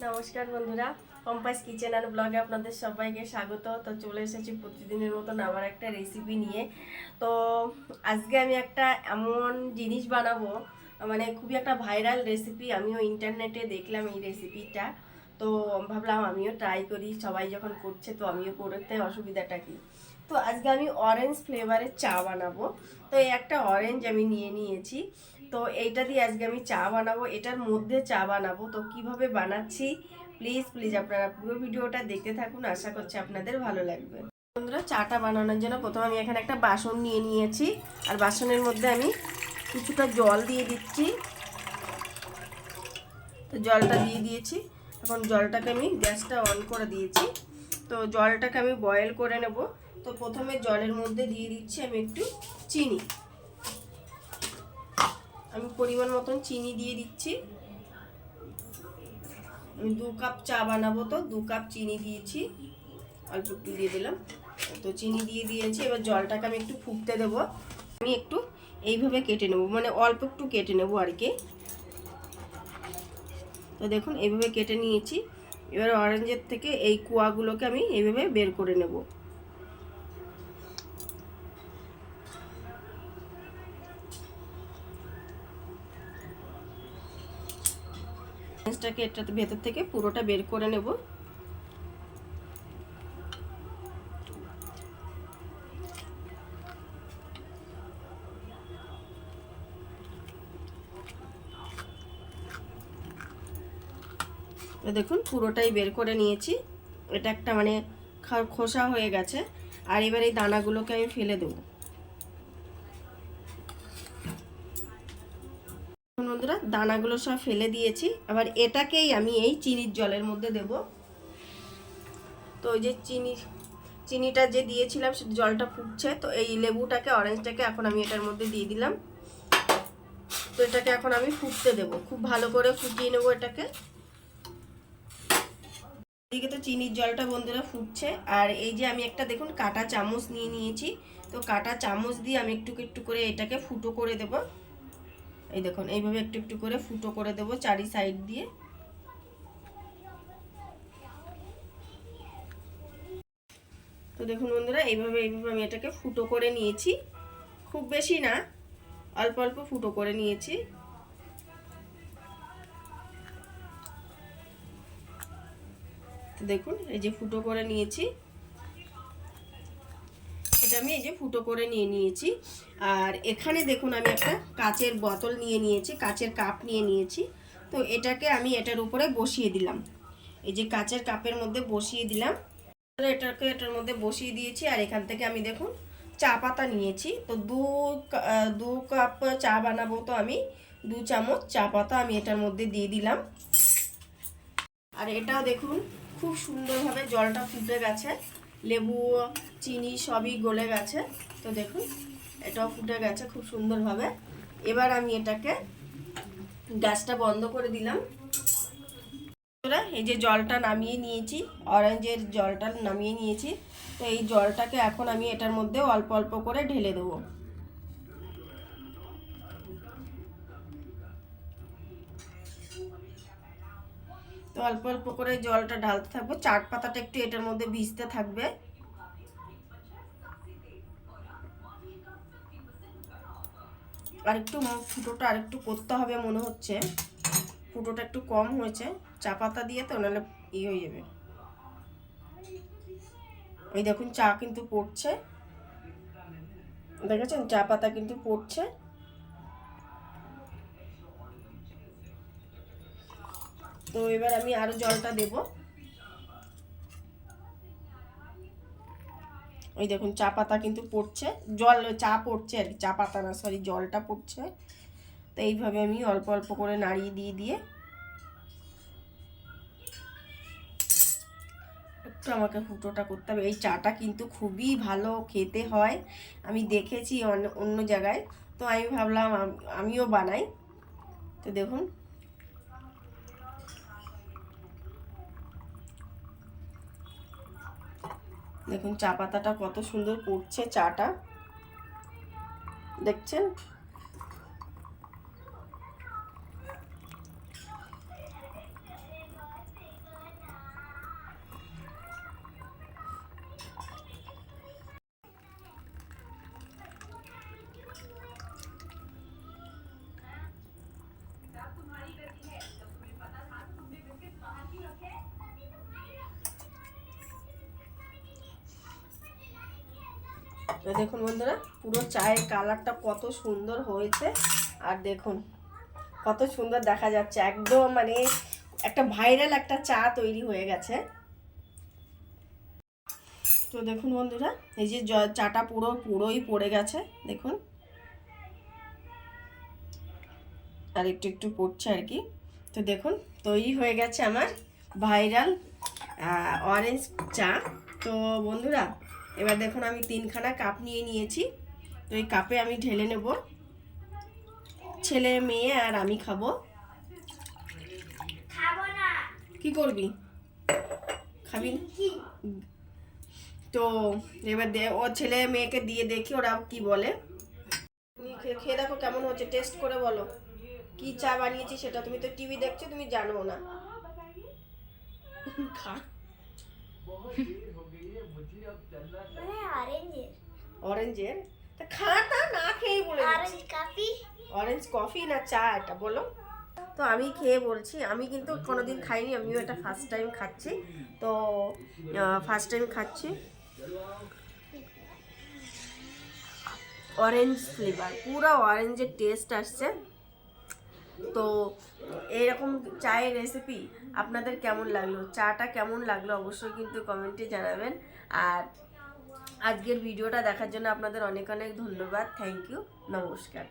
নমস্কার বন্ধুরা compass kitchen আর ব্লগে আপনাদের সবাইকে স্বাগত। তো চলে এসেছি প্রতিদিনের মতন আবার একটা রেসিপি নিয়ে। তো আজকে আমি একটা এমন জিনিস বানাবো মানে খুবই একটা ভাইরাল রেসিপি আমিও ইন্টারনেটে দেখলাম এই রেসিপিটা তো ভাবলাম আমিও ট্রাই করি, সবাই যখন করছে তো আমিও করতে অসুবিধাটা কি? তো আজকে আমি অরেঞ্জ ফ্লেভারের চা বানাবো। তো এই একটা অরেঞ্জ আমি নিয়ে নিয়েছি। তো এইটা দিয়ে আজকে আমি চা বানাবো। এটার মধ্যে চা বানাবো। তো কীভাবে বানাচ্ছি? প্লিজ প্লিজ আপনারা পুরো ভিডিওটা দেখতে থাকুন। আশা করছি আপনাদের ভালো লাগবে। বন্ধুরা, চাটা বানানোর জন্য প্রথমে আমি এখানে একটা বাসন নিয়ে নিয়েছি। আর বাসনের মধ্যে আমি কিছুটা জল দিয়ে দিচ্ছি। তো জলটা দিয়ে দিয়েছি। এখন জলটাকে আমি গ্যাসটা অন করে দিয়েছি। তো জলটাকে আমি বয়েল করে নেব। তো প্রথমে জলের মধ্যে দিয়ে দিচ্ছি আমি একটু চিনি। আমি পরিমাণ মতন চিনি দিয়ে দিচ্ছি। আমি দু কাপ চা বানাবো তো, দু কাপ চিনি দিয়েছি। অল্প একটু দিয়ে দিলাম। তো চিনি দিয়ে দিয়েছি, এবার জলটাকে আমি একটু ফুটতে দেব। আমি একটু এইভাবে কেটে নেব মানে অল্প একটু কেটে নেব আর কি। তো দেখুন, এইভাবে কেটে নিয়েছি। এবার অরেঞ্জের থেকে এই কুয়াগুলোকে আমি এইভাবে বের করে নেব। অরেঞ্জটাকে এটা ভেতর থেকে পুরোটা বের করে নেব। দেখুন, পুরোটাই বের করে নিয়েছি। এটা একটা মানে খোসা হয়ে গেছে। আর এবার এই দানাগুলোকে আমি ফেলে দেবো। বন্ধুরা, দানাগুলো সব ফেলে দিয়েছি। আবার এটাকেই আমি এই চিনির জলের মধ্যে দেব। তো ওই যে চিনি, চিনিটা যে দিয়েছিলাম, সে জলটা ফুটছে। তো এই লেবুটাকে, অরেঞ্জটাকে এখন আমি এটার মধ্যে দিয়ে দিলাম। তো এটাকে এখন আমি ফুটতে দেব। খুব ভালো করে ফুটিয়ে নেব এটাকে। এদিকে তো চিনির জলটা বন্ধুরা ফুটছে। আর এই যে আমি একটা দেখুন কাটা চামচ নিয়ে নিয়েছি। তো কাটা চামচ দিয়ে আমি একটু একটু করে এটাকে ফুটো করে দেব। এই দেখুন, এইভাবে একটু একটু করে ফুটো করে দেব চারি সাইড দিয়ে। তো দেখুন বন্ধুরা, এইভাবে এইভাবে আমি এটাকে ফুটো করে নিয়েছি। খুব বেশি না, অল্প অল্প ফুটো করে নিয়েছি। দেখুন, এই যে ফুটো করে নিয়েছি। এটা আমি এই যে ফুটো করে নিয়ে নিয়েছি। আর এখানে দেখুন, আমি একটা কাচের বোতল নিয়ে নিয়েছি, কাচের কাপ নিয়ে নিয়েছি। তো এটাকে আমি এটার উপরে বসিয়ে দিলাম। এই যে কাচের কাপের মধ্যে বসিয়ে দিলাম। এটাকে এটার মধ্যে বসিয়ে দিয়েছি, আর এখান থেকে আমি দেখুন, চা পাতা নিয়েছি। তো দু দু কাপ চা বানাবো তো আমি। দু চামচ চা পাতা আমি এটার মধ্যে দিয়ে দিলাম। আর এটাও দেখুন খুব সুন্দরভাবে জলটা ফুটে গেছে। লেবু, চিনি সবই গলে গেছে। তো দেখুন, এটাও ফুটে গেছে খুব সুন্দরভাবে। এবার আমি এটাকে গ্যাসটা বন্ধ করে দিলাম। এই যে জলটা নামিয়ে নিয়েছি, অরেঞ্জের জলটা নামিয়ে নিয়েছি। তো এই জলটাকে এখন আমি এটার মধ্যে অল্প অল্প করে ঢেলে দেবো। তো অল্প অল্প করে জলটা ঢালতে থাকব। চাট পাতাটা একটু এটার মধ্যে ভিজতে থাকবে। আর একটু ফুটোটা আর একটু করতে হবে মনে হচ্ছে। ফুটোটা একটু কম হয়েছে। চা পাতা দিয়ে তো, নাহলে ই হয়ে যাবে। এই দেখুন, চা কিন্তু পড়ছে। দেখেছেন? চা পাতা কিন্তু পড়ছে। তো এবার আমি আরও জলটা দেব। ওই দেখুন, চা পাতা কিন্তু পড়ছে। জল, চা পড়ছে আর কি, চা পাতা না সরি জলটা পড়ছে। তো এইভাবে আমি অল্প অল্প করে নাড়িয়ে দিয়ে দিয়ে একটু আমাকে ফুটোটা করতে হবে। এই চাটা কিন্তু খুবই ভালো খেতে হয়। আমি দেখেছি অন্য অন্য জায়গায়। তো আমি ভাবলাম আমিও বানাই। তো দেখুন দেখুন চা পাতাটা কত সুন্দর পড়ছে চাটা। দেখছেন? তো দেখুন বন্ধুরা, পুরো চায়ের কালারটা কত সুন্দর হয়েছে। আর দেখুন, কত সুন্দর দেখা যাচ্ছে। একদম মানে একটা ভাইরাল একটা চা তৈরি হয়ে গেছে। তো দেখুন বন্ধুরা, এই যে চাটা পুরো, পুরোই পড়ে গেছে, দেখুন। আর একটু একটু পড়ছে আর কি। তো দেখুন, তৈরি হয়ে গেছে আমার ভাইরাল অরেঞ্জ চা। তো বন্ধুরা এবার দেখুন আমি তিনখানা কাপ নিয়ে নিয়েছি। তো এই কাপে আমি ঢেলে নেব। ছেলে মেয়ে আর আমি খাব। কি করবি? খাবি তো এবার ও ছেলে মেয়েকে দিয়ে দেখি ওরা কি বলে। খেয়ে দেখো কেমন হচ্ছে টেস্ট করে বলো। কি চা বানিয়েছি সেটা? তুমি তো টিভি দেখছ তুমি জানো না। খা। মানে অরেঞ্জের অরেঞ্জের তা খাটা না খেয়ে বলে। অরেঞ্জ কফি অরেঞ্জ কফি না চা এটা বলো। তো আমি খেয়ে বলছি আমি কিন্তু কোনোদিন খাইনি আমিও এটা ফার্স্ট টাইম খাচ্ছি। তো ফার্স্ট টাইম খাচ্ছি। অরেঞ্জ ফ্লেভার পুরো অরেঞ্জের টেস্ট আসছে। তো এরকম চায়ের রেসিপি আপনাদের কেমন লাগল? চাটা কেমন লাগল? অবশ্যই কিন্তু কমেন্টে জানাবেন। আর আজকের ভিডিওটা দেখার জন্য আপনাদের অনেক অনেক ধন্যবাদ। থ্যাংক ইউ নমস্কার।